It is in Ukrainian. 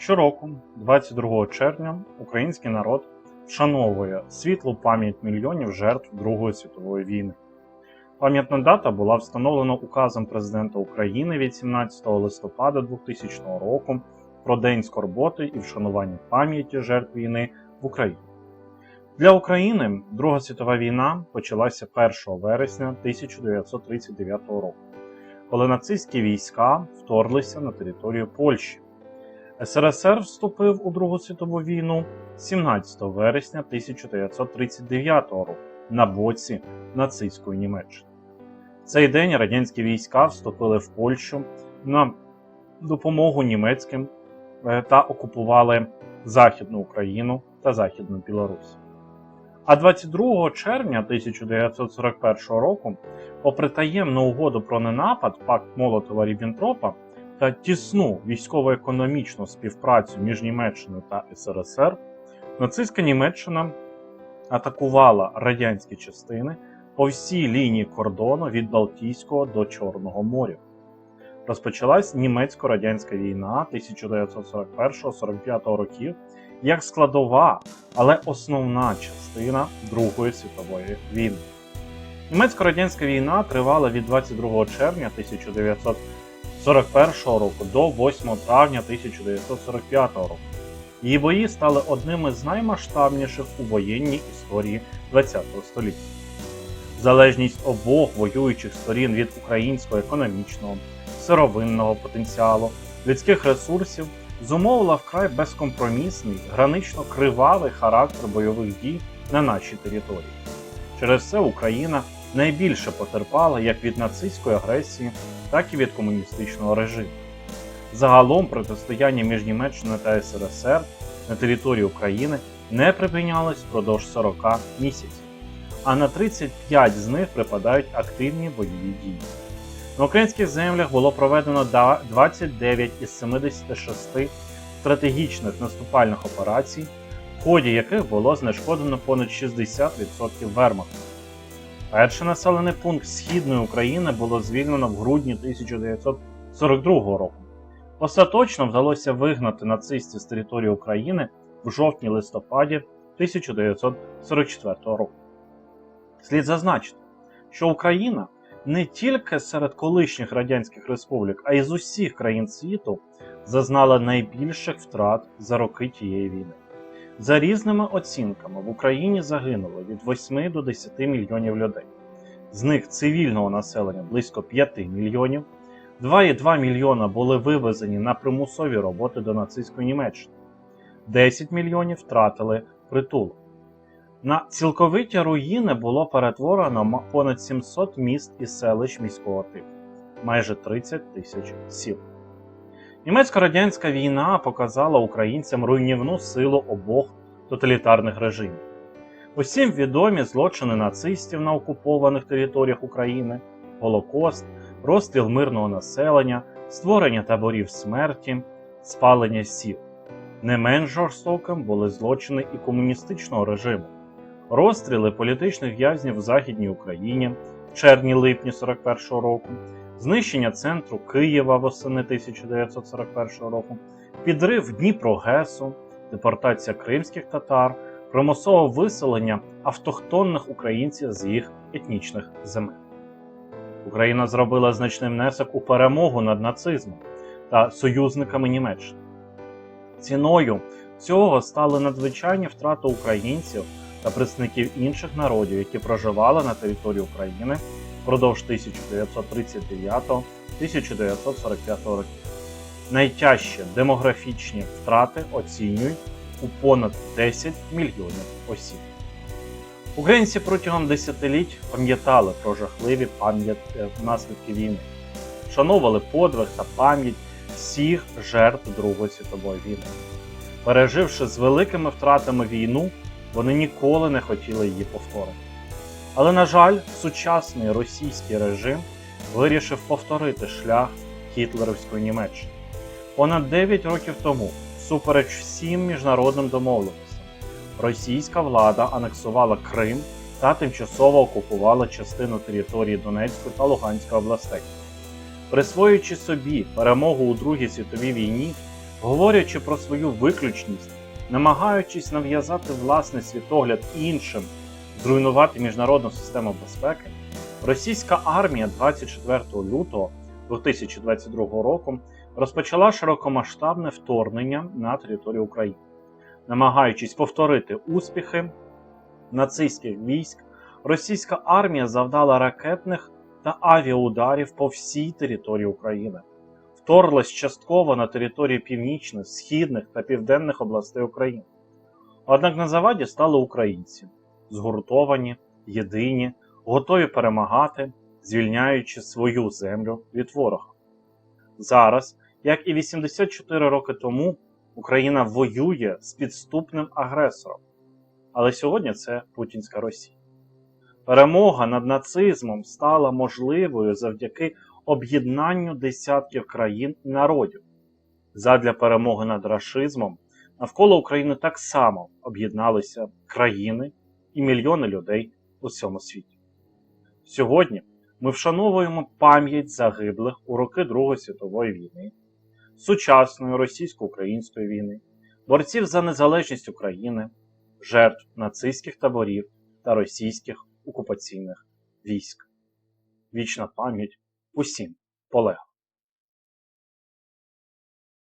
Щороку, 22 червня, український народ вшановує світлу пам'ять мільйонів жертв Другої світової війни. Пам'ятна дата була встановлена указом президента України від 17 листопада 2000 року про День скорботи і вшанування пам'яті жертв війни в Україні. Для України Друга світова війна почалася 1 вересня 1939 року, коли нацистські війська вторглися на територію Польщі. СРСР вступив у Другу світову війну 17 вересня 1939 року на боці нацистської Німеччини. В цей день радянські війська вступили в Польщу на допомогу німецьким е, та окупували Західну Україну та Західну Білорусь. А 22 червня 1941 року, попри таємну угоду про ненапад, пакт Молотова Ріббентропа та тісну військово-економічну співпрацю між Німеччиною та СРСР, нацистська Німеччина атакувала радянські частини по всій лінії кордону від Балтійського до Чорного моря. Розпочалась німецько-радянська війна 1941-45 років як складова, але основна частина Другої світової війни. Німецько-радянська війна тривала від 22 червня 1941 року до 8 травня 1945 року. Її бої стали одними з наймасштабніших у воєнній історії ХХ століття. Залежність обох воюючих сторін від українського економічного, сировинного потенціалу, людських ресурсів зумовила вкрай безкомпромісний, гранично кривавий характер бойових дій на нашій території. Через це Україна найбільше потерпала як від нацистської агресії, так і від комуністичного режиму. Загалом протистояння між Німеччиною та СРСР на території України не припинялось впродовж 40 місяців, а на 35 з них припадають активні бойові дії. На українських землях було проведено 29 із 76 стратегічних наступальних операцій, в ході яких було знешкоджено понад 60% вермахту. Перший населений пункт Східної України було звільнено в грудні 1942 року. Остаточно вдалося вигнати нацистів з території України в жовтні-листопаді 1944 року. Слід зазначити, що Україна не тільки серед колишніх радянських республік, а й з усіх країн світу зазнала найбільших втрат за роки тієї війни. За різними оцінками в Україні загинуло від 8 до 10 мільйонів людей. З них цивільного населення близько 5 мільйонів, 2,2 мільйона були вивезені на примусові роботи до нацистської Німеччини, 10 мільйонів втратили притулок. На цілковиті руїни було перетворено понад 700 міст і селищ міського типу, майже 30 тисяч сіл. Німецько-радянська війна показала українцям руйнівну силу обох тоталітарних режимів. Усім відомі злочини нацистів на окупованих територіях України, Голокост, розстріл мирного населення, створення таборів смерті, спалення сіл. Не менш жорстоким були злочини і комуністичного режиму розстріли політичних в'язнів в Західній Україні в червні-липні 41-го року, знищення центру Києва восени 1941 року, підрив Дніпро-Гесу, депортація кримських татар, примусове виселення автохтонних українців з їх етнічних земель. Україна зробила значний внесок у перемогу над нацизмом та союзниками Німеччини. Ціною цього стали надзвичайні втрати українців та представників інших народів, які проживали на території України впродовж 1939-1945 років. Найтяжчі демографічні втрати оцінюють у понад 10 мільйонів осіб. Українці протягом десятиліть пам'ятали про жахливі пам'ят... наслідки війни, вшановували подвиг та пам'ять всіх жертв Другої світової війни. Переживши з великими втратами війну, вони ніколи не хотіли її повторити. Але, на жаль, сучасний російський режим вирішив повторити шлях гітлерівської Німеччини. Понад 9 років тому, всупереч всім міжнародним домовленостям, російська влада анексувала Крим та тимчасово окупувала частину території Донецької та Луганської областей. Присвоюючи собі перемогу у Другій світовій війні, говорячи про свою виключність, намагаючись нав'язати власний світогляд іншим, зруйнувати міжнародну систему безпеки, російська армія 24 лютого 2022 року розпочала широкомасштабне вторгнення на територію України, намагаючись повторити успіхи нацистських військ, російська армія завдала ракетних та авіаударів по всій території України, вторглась частково на території північних, східних та південних областей України. Однак на заваді стали українці, згуртовані, єдині, готові перемагати, звільняючи свою землю від ворога. Зараз, як і 84 роки тому, Україна воює з підступним агресором. Але сьогодні це Путінська Росія. Перемога над нацизмом стала можливою завдяки об'єднанню десятків країн і народів. Задля перемоги над рашизмом навколо України так само об'єдналися країни і мільйони людей у всьому світі. Сьогодні ми вшановуємо пам'ять загиблих у роки Другої світової війни, сучасної російсько-української війни, борців за незалежність України, жертв нацистських таборів та російських окупаційних військ. Вічна пам'ять усім полеглим.